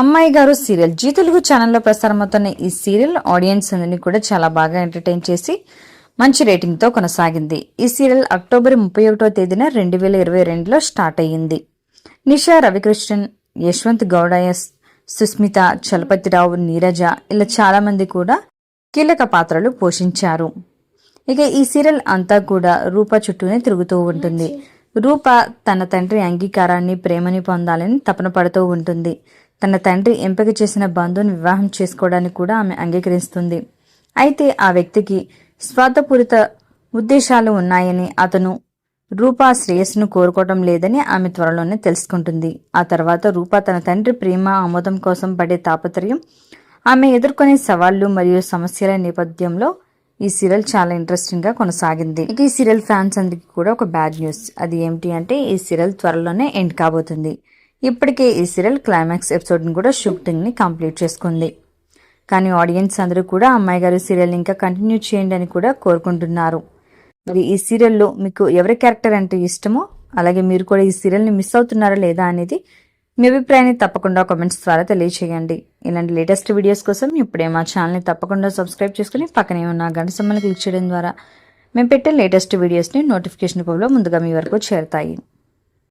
అమ్మాయి గారు serial G Telugu ఛానల్లో ప్రసారమవుతున్న ఈ సీరియల్ ఆడియన్స్ అందరినీ కూడా చాలా బాగా ఎంటర్టైన్ చేసి మంచి రేటింగ్తో కొనసాగింది. ఈ సీరియల్ అక్టోబర్ ముప్పై ఒకటో తేదీన రెండు వేల ఇరవై రెండులో స్టార్ట్ అయ్యింది. నిషా రవికృష్ణన్ యశ్వంత్ గౌడయస్ సుస్మిత చలపతిరావు నీరజ ఇలా చాలామంది కూడా కీలక పాత్రలు పోషించారు. ఇక ఈ సీరియల్ అంతా కూడా రూప చుట్టూనే తిరుగుతూ ఉంటుంది. రూప తన తండ్రి అంగీకారాన్ని ప్రేమని పొందాలని తపన పడుతూ ఉంటుంది. తన తండ్రి ఎంపిక చేసిన బంధువుని వివాహం చేసుకోవడానికి కూడా ఆమె అంగీకరిస్తుంది. అయితే ఆ వ్యక్తికి స్వార్థపూరిత ఉద్దేశాలు ఉన్నాయని అతను రూపా శ్రేయస్సును కోరుకోవడం లేదని ఆమె త్వరలోనే తెలుసుకుంటుంది. ఆ తర్వాత రూపా తన తండ్రి ప్రేమ ఆమోదం కోసం పడే తాపత్రయం ఆమె ఎదుర్కొనే సవాళ్ళు మరియు సమస్యల నేపథ్యంలో ఈ సీరియల్ చాలా ఇంట్రెస్టింగ్గా కొనసాగింది. ఇక ఈ సీరియల్ ఫ్యాన్స్ అందరికీ కూడా ఒక బ్యాడ్ న్యూస్. అది ఏమిటి అంటే ఈ సీరియల్ త్వరలోనే ఎండ్ కాబోతుంది. ఇప్పటికే ఈ సీరియల్ క్లైమాక్స్ ఎపిసోడ్ని కూడా షూటింగ్ని కంప్లీట్ చేసుకుంది. కానీ ఆడియన్స్ అందరూ కూడా అమ్మాయి గారి సీరియల్ ఇంకా కంటిన్యూ చేయండి అని కూడా కోరుకుంటున్నారు. మరి ఈ సీరియల్లో మీకు ఎవరి క్యారెక్టర్ అంటే ఇష్టమో అలాగే మీరు కూడా ఈ సీరియల్ని మిస్ అవుతున్నారా లేదా అనేది మీ అభిప్రాయాన్ని తప్పకుండా కామెంట్స్ ద్వారా తెలియచేయండి. ఇలాంటి లేటెస్ట్ వీడియోస్ కోసం ఇప్పుడే మా ఛానల్ని తప్పకుండా సబ్స్క్రైబ్ చేసుకుని పక్కనే ఉన్న గంట సమ్మని క్లిక్ చేయడం ద్వారా మేము పెట్టే లేటెస్ట్ వీడియోస్ని నోటిఫికేషన్ రూపంలో ముందుగా మీ వరకు చేరుతాయి.